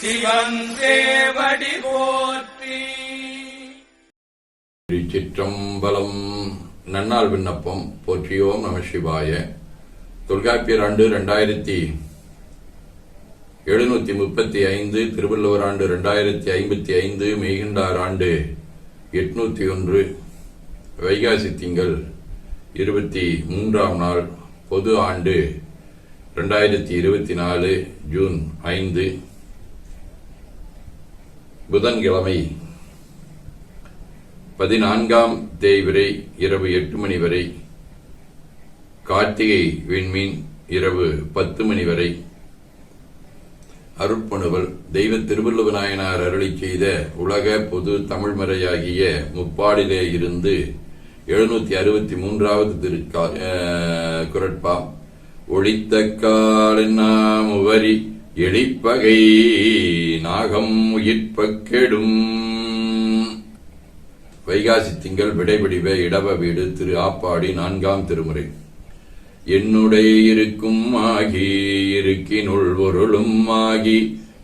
சிவன் தேவடி போற்றி திருச்சிற்றம்பலம் நன்னாள் விண்ணப்பம் போற்றியோம் நம சிவாய. தொல்காப்பியர் ஆண்டு ரெண்டாயிரத்தி எழுநூத்தி முப்பத்தி ஐந்து திருவள்ளுவர் ஆண்டு ரெண்டாயிரத்தி ஐம்பத்தி ஐந்து மெய்கண்டார் ஆண்டு எட்நூத்தி ஒன்று. வைகாசி திங்கள் இருபத்தி மூன்றாம் நாள் பொது ஆண்டு ரெண்டாயிரத்தி இருபத்தி நாலு ஜூன் ஐந்து. புதன்கிழமை பதினான்காம் தேய்வரை இரவு எட்டு மணி வரை கார்த்திகை விண்மீன் இரவு பத்து மணி வரை. அருட்பணுவல் தெய்வ திருவள்ளுவநாயனார் அருளி செய்த உலக பொது தமிழ்மறையாகிய முப்பாடிலே இருந்து எழுநூத்தி அறுபத்தி மூன்றாவது திரு அஹ், குரட்பா ஒழித்த காலென்னாம் உவரி எளிப்பகை நாகம் உயிர்ப்பக் கெடும் வைகாசி திங்கள் விடைபிடிவ இடவ வீடு திரு ஆப்பாடி நான்காம் திருமுறை. என்னுடைய இருக்கும் ஆகி இருக்கினுள் பொருளும் ஆகி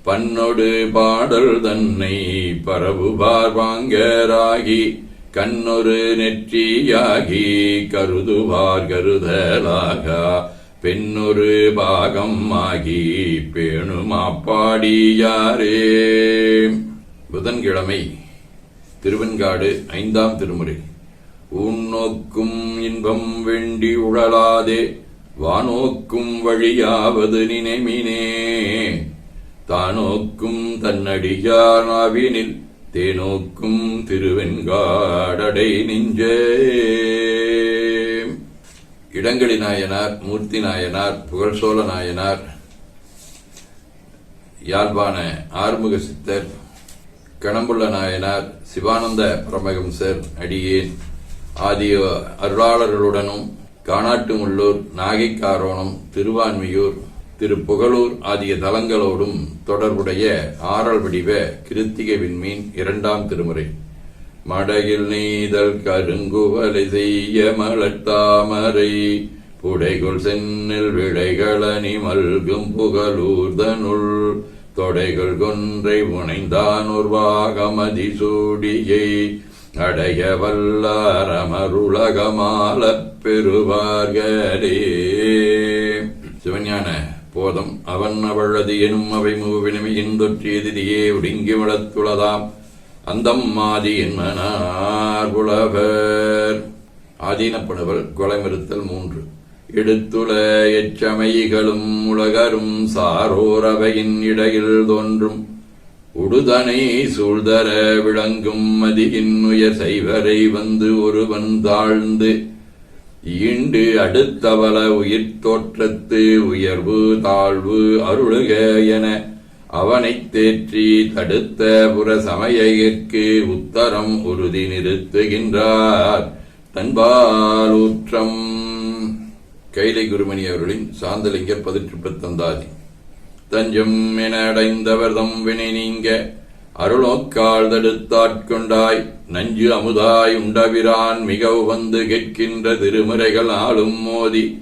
பன்னொடு பாடல் தன்னை பரவுபார் வாங்கராகி கண்ணொரு நெற்றியாகி கருதுவார் கருதலாகா. பெண்ணொரு பாகம் ஆகி பேணுமாப்பாடியாரே. புதன்கிழமை திருவெண்காடு ஐந்தாம் திருமுறை. உன்னோக்கும் இன்பம் வேண்டி உழலாதே வானோக்கும் வழியாவது நினைமினே. தானோக்கும் தன்னடியானாவினில் தேனோக்கும் திருவெண்காடடை நெஞ்சே. இடங்களி நாயனார் மூர்த்தி நாயனார் புகழ்சோழ நாயனார் யாழ்ப்பாண ஆறுமுக சித்தர் கணம்புள்ள நாயனார் சிவானந்த பரமஹம்சர் அடியேன் ஆகிய அருளாளர்களுடனும் காணாட்டுமுள்ளூர் நாகைக்காரோணம் திருவான்மியூர் திரு புகழூர் ஆகிய தலங்களோடும் தொடர்புடைய ஆறல் வடிவ கிருத்திகை விண்மீன் இரண்டாம் திருமுறை. மடையில் நீதல் கருங்குவலை செய்ய மலர்த்தாமரை புடைகுள் சென்னில் விடைகளனி மல்கும் புகழூர்தனுள் தொடைகள் கொன்றை உணைந்தான் ஒரு சூடியை அடைய வல்லாரமருலகமால பெறுவார்களே. சிவஞான போதம். அவன் அவளது எனும் அவை மூவினமை இந்தொற்றியதியே ஒடுங்கி வளத்துளதாம் அந்தம் ஆதி புலவர் ஆதீனப்படுவல் கொலைமறுத்தல் மூன்று. எடுத்துள எச்சமைகளும் உலகரும் சாரோரவையின் இடையில் தோன்றும். உடுதனை சூழ்தர விளங்கும் மதியின் உயர் செய்வரை வந்து ஒருவன் தாழ்ந்து. ஈண்டு அடுத்தவள உயிர் தோற்றத்து உயர்வு தாழ்வு அருளுக என அவனைத் தேற்றி தடுத்த புற சமயற்கு உத்தரம் உறுதி நிறுத்துகின்றார். தன்பாலூற்றம். கைலை குருமணி அவர்களின் சாந்தலிங்க பதிற்று தந்தாதி தஞ்சம் என அடைந்தவர் தம் வினை நீங்க. அருளோக்கால் தடுத்தாட்கொண்டாய் நஞ்சு அமுதாய் உண்டவிரான் மிக வந்து கேட்கின்ற திருமுறைகள் ஆளும் மோதி.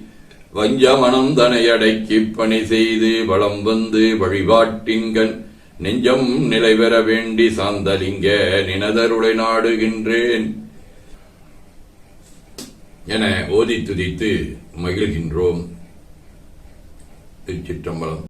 வஞ்சமனம் தனை பணி செய்து வளம் வந்து வழிபாட்டின்கண் நெஞ்சம் நிலை பெற வேண்டி சாந்தலிங்க நினதருளை நாடுகின்றேன் என ஓதி துதித்து மகிழ்கின்றோம். திருச்சிற்றம்பலம்.